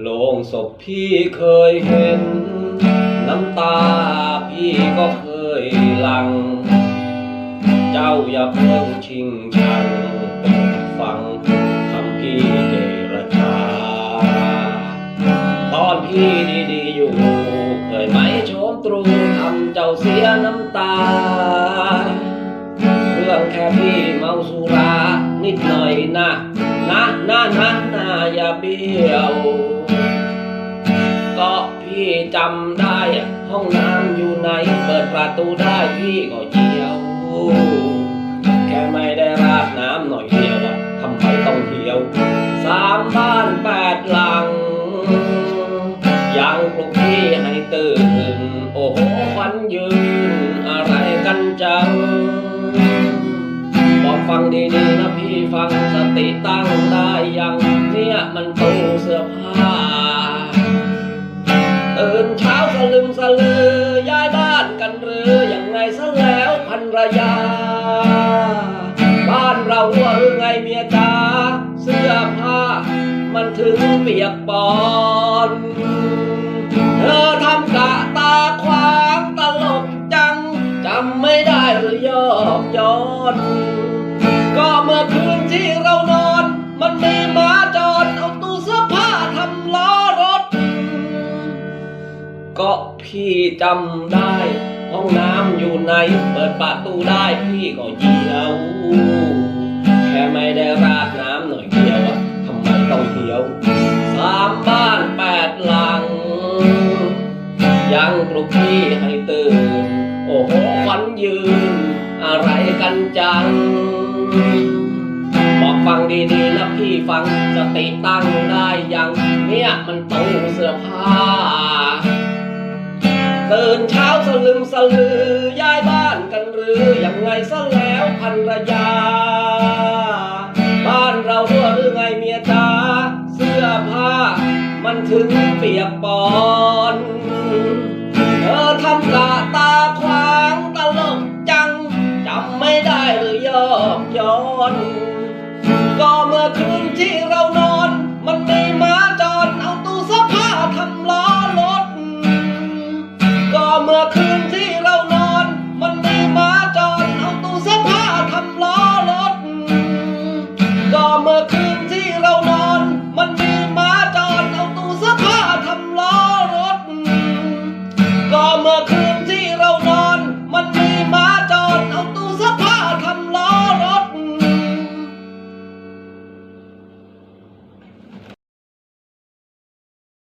โลงศพพี่เคยเห็น น้ำตาพี่ก็เคยหลัง เจ้าอย่าเพิ่งชิงชังฟังคำพี่เจรจาตอนพี่ดีๆอยู่ เคยไหมโชมตรูทำเจ้าเสียน้ำตา เรื่องแค่พี่เมาสุรานิดหน่อยนะ นะนะนะนะอย่าเบี้ยวก็พี่จำได้ ห้องน้ำอยู่ไหน เปิดประตูได้พี่ก็เยี่ยว แค่ไม่ได้ราดน้ำหน่อยเดียวอะทำไมต้องเที่ยว สามบ้านแปดหลัง ยังปลุกพี่ให้ตื่น โอ้โหควันยืน อะไรกันจัง ฟังดีๆนะพี่ฟังสติตั้งได้ยังเนี่ยมันตู้เสื้อผ้าตื่นเช้าสลึมสลือย้ายบ้านกันหรือยังไงซะแล้วพันรยา บ้านเราว่าหรือไงเมียจ๋าเสื้อผ้า มันถึงเปียกปอนเธอทำ ก็พี่จำได้ ห้องน้ำอยู่ไหน เปิดประตูได้พี่ก็เยี่ยว แค่ไม่ได้ราดน้ำหน่อยเดียวทำไมต้องเที่ยวสามบ้านแปดหลัง ยังปลุกพี่ให้ตื่น โอ้โหควันยืน อะไรกันจัง บอกฟังดีๆนะพี่ฟังสติตั้งได้ยัง เนี่ยมันตู้เสื้อผ้า ตื่นเช้าสลึมสลือย้ายบ้านกันหรือยังไงซะแล้วพันรยา บ้านเราด้วยหรือไงเมียจ๋าเสื้อผ้า มันถึงเปียกปอนเธอทำกะตาขวางตลกจังจำไม่ได้หรือยอกย้อน ก็เมื่อคืน up.